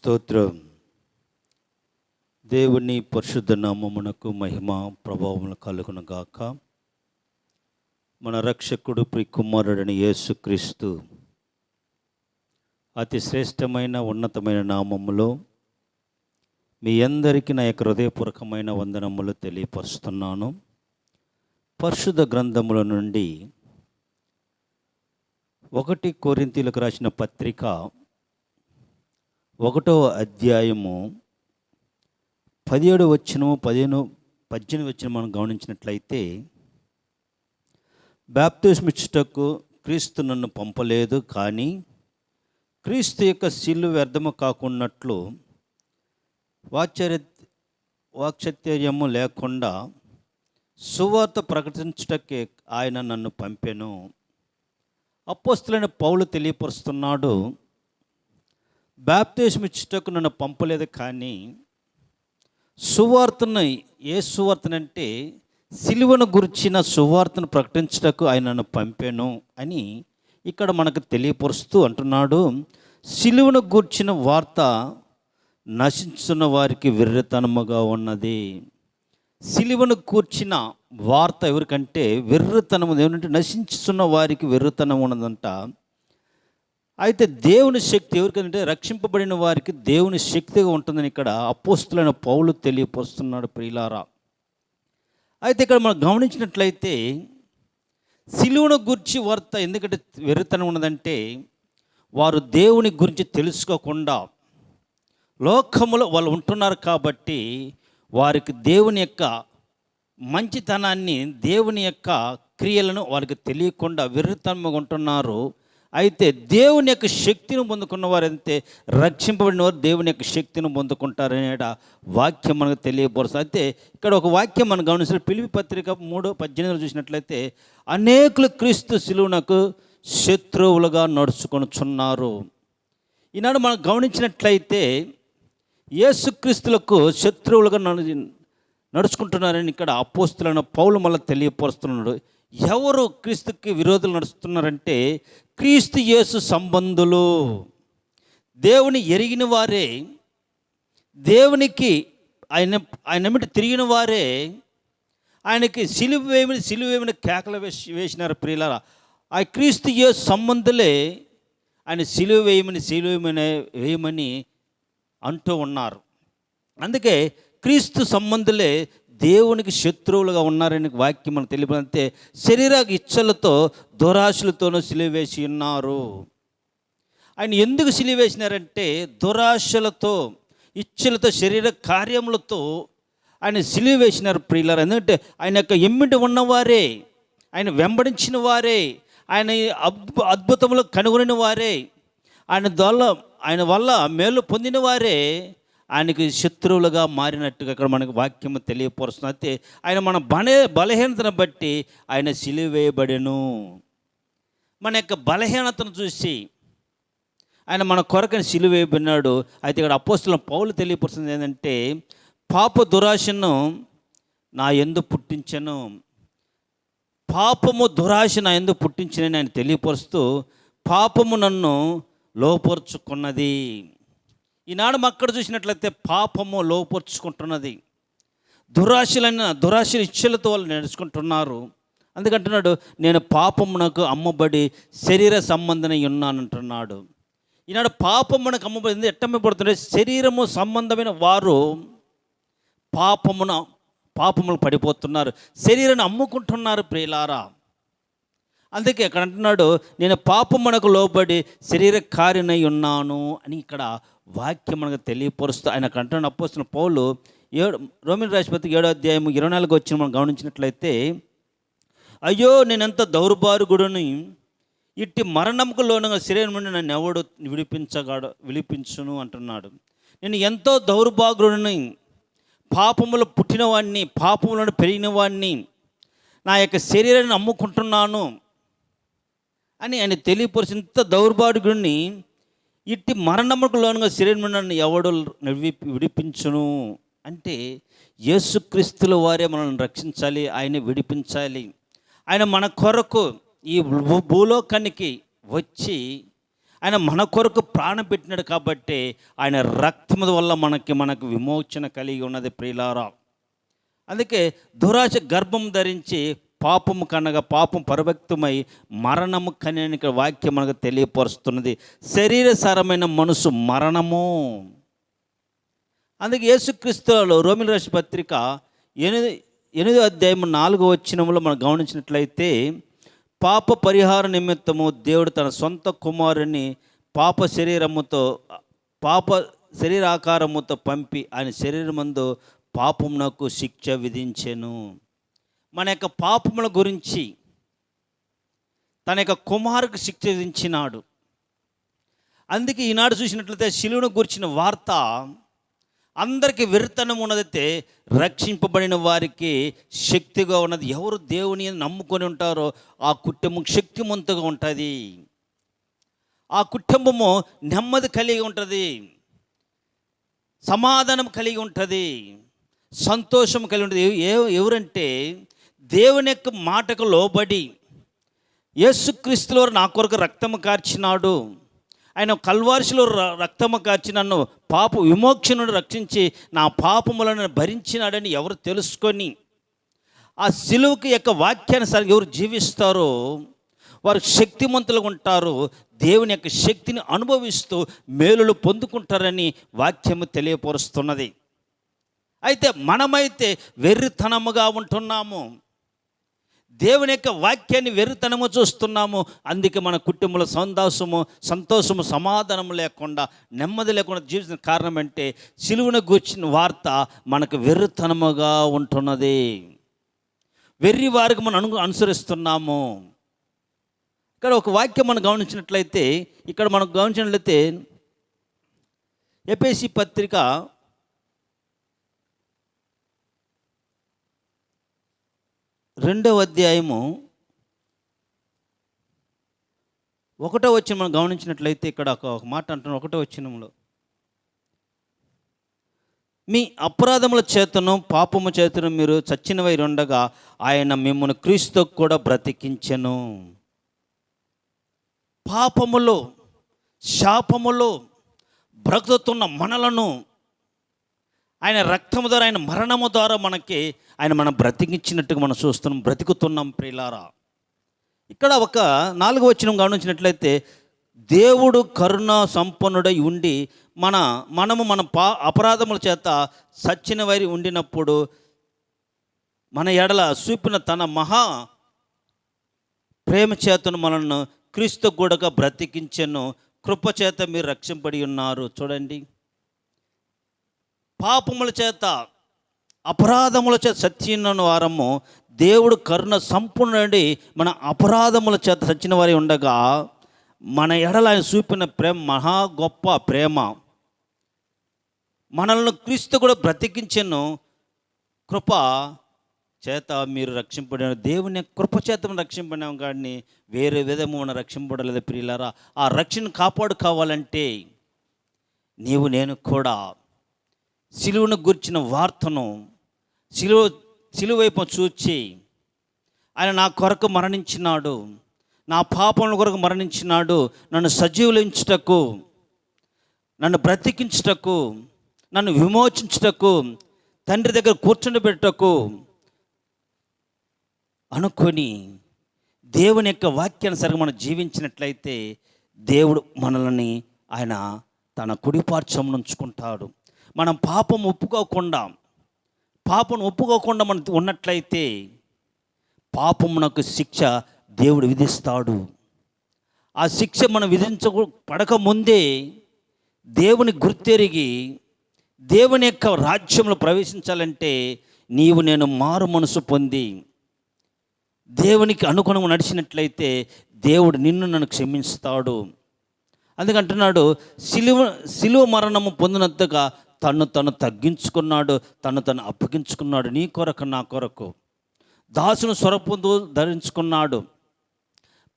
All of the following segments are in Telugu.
స్తోత్రం. దేవుని పరిశుద్ధ నామమునకు మహిమ ప్రభావములు కలుగును గాక. మన రక్షకుడు ప్రి కుమారుడని యేసుక్రీస్తు అతి శ్రేష్టమైన ఉన్నతమైన నామములో మీ అందరికీ నా యొక్క హృదయపూర్వకమైన వందనములు తెలియపరుస్తున్నాను. పరిశుద్ధ గ్రంథముల నుండి ఒకటి కోరింతీలకు రాసిన పత్రిక ఒకటో అధ్యాయము పదిహేడు వచ్చినము పదిహేను పద్దెనిమిది వచ్చిన మనం గమనించినట్లయితే బ్యాప్టిస్మిచ్చుటకు క్రీస్తు నన్ను పంపలేదు కానీ క్రీస్తు యొక్క సిల్లు వ్యర్థము కాకున్నట్లు వాచర్య వాక్చర్యము లేకుండా సువార్త ప్రకటించటకే ఆయన నన్ను పంపెను. అపోస్తులైన పౌలు తెలియపరుస్తున్నాడు బాప్తిజం ఇచ్చుటకు నన్ను పంపలేదు కానీ సువార్తను ఏ సువార్తనంటే సిలువను గురించిన సువార్తను ప్రకటించుటకు ఆయన నన్ను పంపాను అని ఇక్కడ మనకు తెలియపరుస్తూ అంటున్నాడు. సిలువను గూర్చిన వార్త నశించున్న వారికి వెర్రితనముగా ఉన్నది. సిలువను కూర్చిన వార్త ఎవరికంటే వెర్రితనం ఏమంటే నశించుతున్న వారికి వెర్రితనం ఉన్నదంట. అయితే దేవుని శక్తి ఎవరికంటే రక్షింపబడిన వారికి దేవుని శక్తిగా ఉంటుందని ఇక్కడ అపోస్తులైన పౌలు తెలియపరుస్తున్నాడు ప్రియులారా. అయితే ఇక్కడ మనం గమనించినట్లయితే సిలువను గురించి వార్త ఎందుకంటే వెర్రితనం ఉన్నదంటే వారు దేవుని గురించి తెలుసుకోకుండా లోకములో వాళ్ళు ఉంటున్నారు కాబట్టి వారికి దేవుని యొక్క మంచితనాన్ని దేవుని యొక్క క్రియలను వారికి తెలియకుండా వెర్రితనముగా ఉంటున్నారు. అయితే దేవుని యొక్క శక్తిని పొందుకున్న వారైతే రక్షింపబడిన వారు దేవుని యొక్క శక్తిని పొందుకుంటారనే వాక్యం మనకు తెలియపరుస్తుంది. అయితే ఇక్కడ ఒక వాక్యం మనం గమనించిన పిలిపి పత్రిక మూడో పద్దెనిమిదిలో చూసినట్లయితే అనేకులు క్రీస్తు శిలువునకు శత్రువులుగా నడుచుకొనుచున్నారు. ఈనాడు మనం గమనించినట్లయితే యేసుక్రీస్తులకు శత్రువులుగా నడు నడుచుకుంటున్నారని ఇక్కడ అపోస్తులైన పౌలు మళ్ళీ తెలియపరుస్తున్నాడు. ఎవరు క్రీస్తుకి విరోధులు నడుస్తున్నారంటే క్రీస్తు యేసు సంబంధులు. దేవుని ఎరిగిన వారే దేవునికి ఆయన ఆయన ఎమిటి తిరిగిన వారే ఆయనకి సిలువ వేయమని సిలువ కేకలు వేసి వేసినారు ప్రియులారా. ఆ క్రీస్తు యేసు సంబంధులే ఆయన సిలువ వేయమని సిలువ వేయమని వేయమని అంటూ ఉన్నారు. అందుకే క్రీస్తు సంబంధులే దేవునికి శత్రువులుగా ఉన్నారని వాక్యం మనం తెలిపినంతే శరీర ఇచ్చలతో దురాశలతోనూ సిలివేసి ఉన్నారు. ఆయన ఎందుకు సిలివేసినారంటే దురాశలతో ఇచ్చలతో శరీర కార్యములతో ఆయన సిలివేసినారు ప్రియులారు. ఎందుకంటే ఆయన యొక్క ఎమ్మిటి ఉన్నవారే ఆయన వెంబడించిన వారే ఆయన అద్భుతములు కనుగొనిన వారే ఆయన వల్ల ఆయన వల్ల మేలు పొందిన వారే ఆయనకి శత్రువులుగా మారినట్టుగా అక్కడ మనకు వాక్యం తెలియపరుస్తుంది. అయితే ఆయన మన బలే బలహీనతను బట్టి ఆయన సిలివేయబడెను. మన యొక్క బలహీనతను చూసి ఆయన మన కొరకని సిలువేయబడినాడు. అయితే ఇక్కడ అపోస్తుల పౌలు తెలియపరుస్తుంది ఏంటంటే పాప దురాశను నా ఎందు పుట్టించను. పాపము దురాశ నా ఎందు పుట్టించనని ఆయన తెలియపరుస్తూ పాపము నన్ను లోపరుచుకున్నది. ఈనాడు మక్కడ చూసినట్లయితే పాపము లోపరుచుకుంటున్నది. దురాశలైన దురాశల ఇచ్చలతో వాళ్ళు నడుచుకుంటున్నారు. అందుకంటున్నాడు నేను పాపమునకు అమ్మబడి శరీర సంబంధమై ఉన్నానంటున్నాడు. ఈనాడు పాపమునకు అమ్మబడింది ఎట్టమ్మబడుతుంటే శరీరము సంబంధమైన వారు పాపమున పాపములు పడిపోతున్నారు. శరీరాన్ని అమ్ముకుంటున్నారు ప్రియులారా. అందుకే ఇక్కడ అంటున్నాడు నేను పాపమునకు లోబడి శరీర కార్యనై ఉన్నాను అని ఇక్కడ వాక్యం మనకు తెలియపరుస్తూ ఆయన కంటున్న అప్పొస్తున్న పౌలు ఏడు రోమిన్ రాష్ట్రపతి ఏడో అధ్యాయం ఇరవై నాలుగు వచ్చిన మనం గమనించినట్లయితే అయ్యో నేనెంత దౌర్భారుగుడుని ఇట్టి మరణంకు లోనగా శరీరం నుండి నన్ను ఎవడు విడిపించగాడు విడిపించును అంటున్నాడు. నేను ఎంతో దౌర్భాగ్యుడిని పాపములు పుట్టినవాడిని పాపములను పెరిగిన వాడిని నా యొక్క శరీరాన్ని అమ్ముకుంటున్నాను అని ఆయన తెలియపరిచి ఇంత దౌర్భాగ్యుడిని ఇట్టి మరణముకు లోనుగా శరీరం నన్ను ఎవడు విడిపి విడిపించును? అంటే యేసుక్రీస్తుల వారే మనల్ని రక్షించాలి ఆయన విడిపించాలి. ఆయన మన కొరకు ఈ భూ- భూలోకానికి వచ్చి ఆయన మన కొరకు ప్రాణం పెట్టినాడు కాబట్టి ఆయన రక్తం వల్ల మనకి మనకు విమోచన కలిగి ఉన్నది ప్రియులారా. అందుకే దురాశ గర్భం ధరించి పాపము కనగా పాపం పరివక్తమై మరణము కనని వాక్యం మనకు తెలియపరుస్తున్నది. శరీరసారమైన మనసు మరణము. అందుకే యేసుక్రీస్తులో రోమిల రాశి పత్రిక ఎనిమిది ఎనిమిదో అధ్యాయం నాలుగో వచ్చినములో మనం గమనించినట్లయితే పాప పరిహార నిమిత్తము దేవుడు తన సొంత కుమారుని పాప శరీరముతో పాప శరీరాకారముతో పంపి ఆయన శరీరమందు పాపమునకు శిక్ష విధించెను. మన యొక్క పాపముల గురించి తన యొక్క కుమారుకు శిక్షించినాడు అందుకే ఈనాడు చూసినట్లయితే శిలువును గురించిన వార్త అందరికీ విరతనం ఉన్నదైతే రక్షింపబడిన వారికి శక్తిగా ఉన్నది. ఎవరు దేవుని నమ్ముకొని ఉంటారో ఆ కుటుంబం శక్తిమంతుగా ఉంటుంది. ఆ కుటుంబము నెమ్మది కలిగి ఉంటుంది. సమాధానం కలిగి ఉంటుంది. సంతోషం కలిగి ఉంటుంది. ఏ ఎవరంటే దేవుని యొక్క మాటకు లోబడి యేసుక్రీస్తులో నా కొరకు రక్తము కార్చినాడు. ఆయన కల్వార్షిలో రక్తము కార్చి నన్ను పాప విమోక్షను రక్షించి నా పాపములను భరించినాడని ఎవరు తెలుసుకొని ఆ సిలువుకి యొక్క వాక్యానుసారం ఎవరు జీవిస్తారో వారు శక్తిమంతులుగా ఉంటారు దేవుని యొక్క శక్తిని అనుభవిస్తూ మేలులు పొందుకుంటారని వాక్యము తెలియపరుస్తున్నది. అయితే మనమైతే వెర్రితనముగా ఉంటున్నాము. దేవుని యొక్క వాక్యాన్ని వెర్రితనము చూస్తున్నాము. అందుకే మన కుటుంబంలో సంతోషము సంతోషము సమాధానము లేకుండా నెమ్మది లేకుండా జీవించిన కారణం అంటే సిలువును గూర్చిన వార్త మనకు వెర్రితనముగా ఉంటున్నది. వెర్రి వారికి మనం అను అనుసరిస్తున్నాము. ఇక్కడ ఒక వాక్యం మనం గమనించినట్లయితే ఇక్కడ మనం గమనించినట్లయితే ఎపిసి పత్రిక రెండవ అధ్యాయము ఒకటో వచ్చిన మనం గమనించినట్లయితే ఇక్కడ ఒక మాట అంటున్నాం ఒకటో వచ్చినంలో మీ అపరాధముల చేతను పాపము చేతను మీరు చచ్చినవై ఉండగా ఆయన మిమ్మల్ని క్రీస్తు కూడా బ్రతికించెను. పాపములో శాపములో బ్రతుకుతున్న మనలను ఆయన రక్తము ద్వారా ఆయన మరణము ద్వారా మనకి ఆయన మనం బ్రతికించినట్టుగా మనం చూస్తున్నాం బ్రతుకుతున్నాం ప్రియులారా. ఇక్కడ ఒక నాలుగు వచ్చిన గమనించినట్లయితే దేవుడు కరుణ సంపన్నుడై ఉండి మన మనము మన పా అపరాధముల చేత సచ్చిన వారి ఉండినప్పుడు మన ఎడల చూపిన తన మహా ప్రేమ చేతను మనల్ని క్రీస్తు కూడగా బ్రతికించెను కృప చేత మీరు రక్షింపడి ఉన్నారు. చూడండి. పాపముల చేత అపరాధముల చేత సత్యన వారము దేవుడు కరుణ సంపూర్ణుడి మన అపరాధముల చేత సచ్చిన వారి ఉండగా మన ఎడల ఆయన చూపిన ప్రేమ మహా గొప్ప ప్రేమ. మనల్ని క్రీస్తు కూడా బ్రతికించను కృప చేత మీరు రక్షింపడిన దేవుని కృప చేత మనం రక్షింపడినాం కానీ వేరే విధము మనం రక్షింపడలేదు ప్రియులారా. ఆ రక్షణ కాపాడుకోవాలంటే నీవు నేను కూడా సిలువను గుర్చిన వార్తను సిలువ సిలువ వైపు చూచి ఆయన నా కొరకు మరణించినాడు నా పాపముల కొరకు మరణించినాడు నన్ను సజీవులించుటకు నన్ను బ్రతికించుటకు నన్ను విమోచించుటకు తండ్రి దగ్గర కూర్చుండబెట్టుటకు అనుకొని దేవుని యొక్క వాక్యానుసారంగా మనం జీవించినట్లయితే దేవుడు మనల్ని ఆయన తన కుడిపార్శ్వం ఉంచుకుంటాడు. మనం పాపం ఒప్పుకోకుండా పాపను ఒప్పుకోకుండా మనం ఉన్నట్లయితే పాపమునకు శిక్ష దేవుడు విధిస్తాడు. ఆ శిక్ష మనం విధించ పడకముందే దేవుని గుర్తెరిగి దేవుని యొక్క రాజ్యంలో ప్రవేశించాలంటే నీవు నేను మారు మనసు పొంది దేవునికి అనుగుణంగా నడిచినట్లయితే దేవుడు నిన్ను నన్ను క్షమిస్తాడు. అందుకంటున్నాడు సిలువ సిలువ మరణము పొందినంతగా తను తను తగ్గించుకున్నాడు తను తను అప్పగించుకున్నాడు నీ కొరకు నా కొరకు. దాసును స్వరపొందు ధరించుకున్నాడు.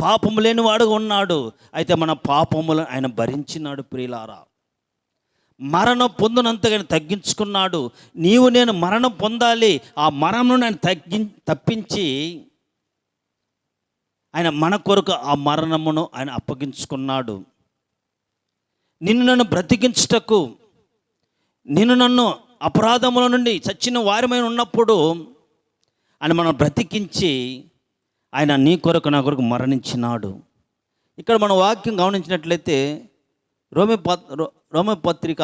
పాపము లేనివాడుగా ఉన్నాడు. అయితే మన పాపములను ఆయన భరించినాడు ప్రియులారా. మరణం పొందినంతగా ఆయన తగ్గించుకున్నాడు. నీవు నేను మరణం పొందాలి. ఆ మరణం ఆయన తగ్గి తప్పించి ఆయన మన కొరకు ఆ మరణమును ఆయన అప్పగించుకున్నాడు. నిన్ను నన్ను బ్రతికించుటకు నిన్ను నన్ను అపరాధముల నుండి చచ్చిన వారమైన ఉన్నప్పుడు ఆయన మనం బ్రతికించి ఆయన నీ కొరకు నా కొరకు మరణించినాడు. ఇక్కడ మన వాక్యం గమనించినట్లయితే రోమి పత్ రోమి పత్రిక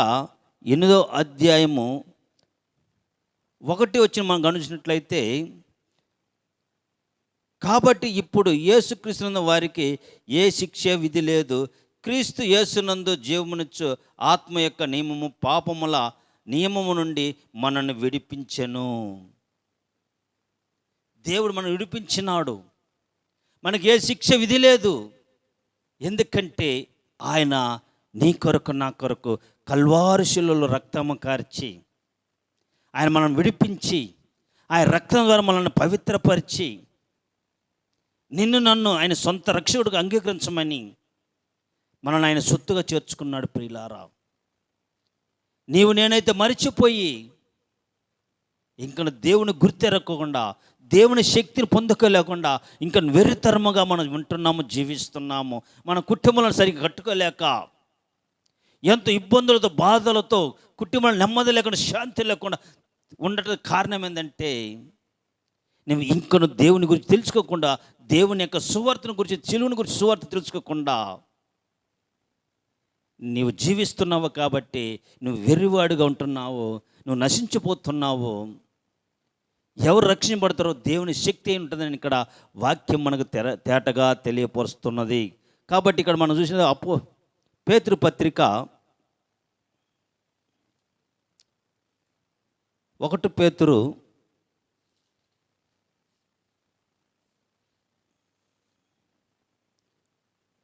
ఎనిమిదో అధ్యాయము ఒకటి వచ్చి మనం గమనించినట్లయితే కాబట్టి ఇప్పుడు యేసుక్రీస్తునందు వారికి ఏ శిక్ష విధి లేదు క్రీస్తు యేసునందు జీవమునిచ్చు ఆత్మ యొక్క నియమము పాపముల నియమము నుండి మనల్ని విడిపించెను. దేవుడు మనం విడిపించినాడు. మనకి ఏ శిక్ష విధి లేదు. ఎందుకంటే ఆయన నీ కొరకు నా కొరకు కల్వారుశులలో రక్తము కార్చి ఆయన మనం విడిపించి ఆయన రక్తం ద్వారా మనల్ని పవిత్రపరిచి నిన్ను నన్ను ఆయన సొంత రక్షకుడిగా అంగీకరించమని మనల్ని ఆయన సొత్తుగా చేర్చుకున్నాడు ప్రియులారా. నీవు నేనైతే మరిచిపోయి ఇంకా దేవుని గుర్తెరగకుండా దేవుని శక్తిని పొందుకోలేకుండా ఇంకా వెరితరముగా మనం వింటున్నాము జీవిస్తున్నాము. మన కుటుంబాలను సరిగ్గా కట్టుకోలేక ఎంత ఇబ్బందులతో బాధలతో కుటుంబాలు నెమ్మది లేకుండా శాంతి లేకుండా ఉండటానికి కారణం ఏంటంటే నువ్వు ఇంకను దేవుని గురించి తెలుసుకోకుండా దేవుని యొక్క సువార్తను గురించి చెలువుని గురించి సువార్త తెలుసుకోకుండా నీవు జీవిస్తున్నావు కాబట్టి నువ్వు వెర్రివాడుగా ఉంటున్నావు నువ్వు నశించిపోతున్నావు. ఎవరు రక్షించబడతారో దేవుని శక్తి ఉంటుందని ఇక్కడ వాక్యం మనకు తెర తేటగా తెలియపరుస్తున్నది. కాబట్టి ఇక్కడ మనం చూసిన అపో పేతృ పత్రిక ఒకటి పేతురు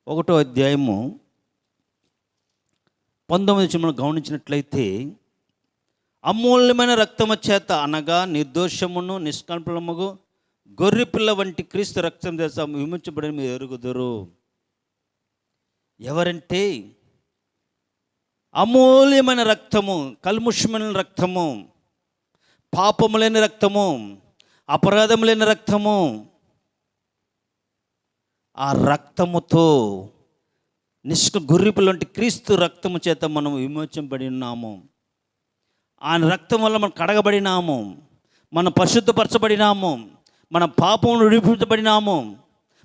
ఒకటో అధ్యాయము పంతొమ్మిది చిన్న మనం గమనించినట్లయితే అమూల్యమైన రక్తము చేత అనగా నిర్దోషమును నిష్కల్పలముగు గొర్రెపిల్ల వంటి క్రీస్తు రక్తం చేత విముంచబడిన మీరు ఎరుగుదరు. ఎవరంటే అమూల్యమైన రక్తము కల్ముషమైన రక్తము పాపము లేని రక్తము అపరాధం లేని రక్తము ఆ రక్తముతో నిష్క గుర్రిపులంటి క్రీస్తు రక్తము చేత మనం విమోచింపడి ఉన్నాము. ఆయన రక్తం వల్ల మనం కడగబడినాము. మనం పరిశుద్ధపరచబడినాము. మన పాపమును విడిపించబడినాము.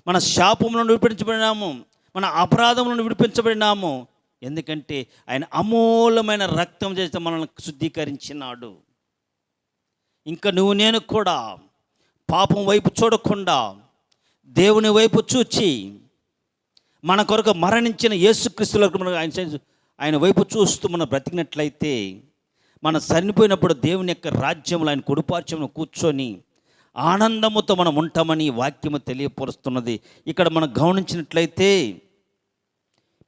మన శాపములను విడిపించబడినాము. మన అపరాధములను విడిపించబడినాము. ఎందుకంటే ఆయన అమూలమైన రక్తం చేత మనల్ని శుద్ధీకరించినాడు. ఇంకా నువ్వు నేను కూడా పాపం వైపు చూడకుండా దేవుని వైపు చూచి మన కొరకు మరణించిన యేసుక్రీస్తులకు ఆయన ఆయన వైపు చూస్తూ మనం బ్రతికినట్లయితే మనం చనిపోయినప్పుడు దేవుని యొక్క రాజ్యంలో ఆయన కుడిపార్శ్వంలో కూర్చొని ఆనందముతో మనం ఉంటామని వాక్యము తెలియపరుస్తున్నది. ఇక్కడ మనం గమనించినట్లయితే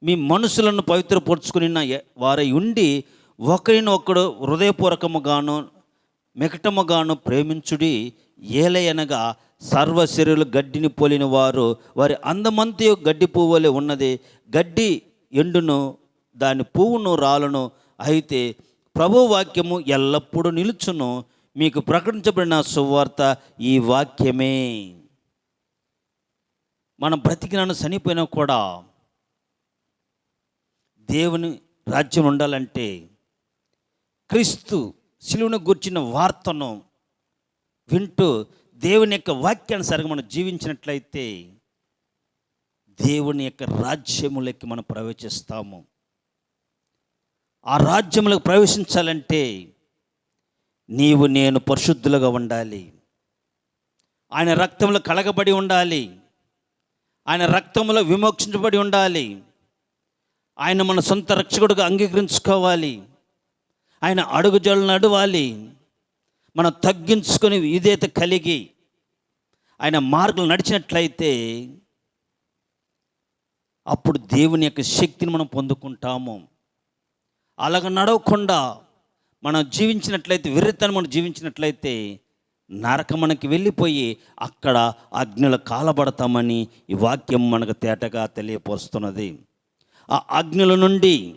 మీ మనసులను పవిత్రపరుచుకుని వారై ఉండి ఒకరిని ఒకడు హృదయపూర్వకముగాను మికటముగాను ప్రేమించుడి ఏలయనగా సర్వశరీరులు గడ్డిని పోలిన వారు వారి అందమంతి గడ్డి పువ్వులే ఉన్నది. గడ్డి ఎండును దాని పువ్వును రాలను అయితే ప్రభు వాక్యము ఎల్లప్పుడూ నిలుచును. మీకు ప్రకటించబడిన సువార్త ఈ వాక్యమే. మనం బ్రతికినాను చనిపోయినా కూడా దేవుని రాజ్యం ఉండాలంటే క్రీస్తు శిలువును గూర్చిన వార్తను వింటూ దేవుని యొక్క వాక్యానుసారంగా మనం జీవించినట్లయితే దేవుని యొక్క రాజ్యములకి మనం ప్రవేశిస్తాము. ఆ రాజ్యములకు ప్రవేశించాలంటే నీవు నేను పరిశుద్ధులుగా ఉండాలి. ఆయన రక్తంలో కలగబడి ఉండాలి. ఆయన రక్తంలో విమోక్షించబడి ఉండాలి. ఆయన మన సొంత రక్షకుడుగా అంగీకరించుకోవాలి. ఆయన అడుగుజాడలు నడవాలి. మనం తగ్గించుకొని విధేత కలిగి ఆయన మార్గం నడిచినట్లయితే అప్పుడు దేవుని యొక్క శక్తిని మనం పొందుకుంటాము. అలాగ నడవకుండా మనం జీవించినట్లయితే విర్రితనం మనం జీవించినట్లయితే నరకమునకి వెళ్ళిపోయి అక్కడ అగ్నిలో కాలబడతామని ఈ వాక్యం మనకు తేటగా తెలియపరుస్తున్నది. ఆ అగ్నుల నుండి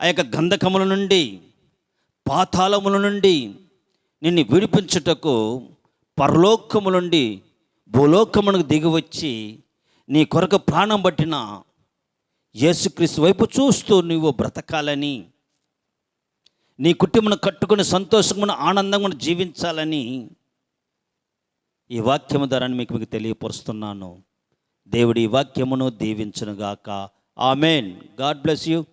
ఆ యొక్క గంధకముల నుండి పాతాళముల నుండి నిన్ను విడిపించుటకు పరలోకము నుండి భూలోకమునకు దిగివచ్చి నీ కొరకు ప్రాణం పట్టిన యేసుక్రీస్తు వైపు చూస్తూ నువ్వు బ్రతకాలని నీ కుటుంబను కట్టుకుని సంతోషమును ఆనందంగా జీవించాలని ఈ వాక్యము ద్వారా మీకు మీకు తెలియపరుస్తున్నాను. దేవుడి ఈ వాక్యమును దీవించునుగాక. ఆమెన్. God bless you.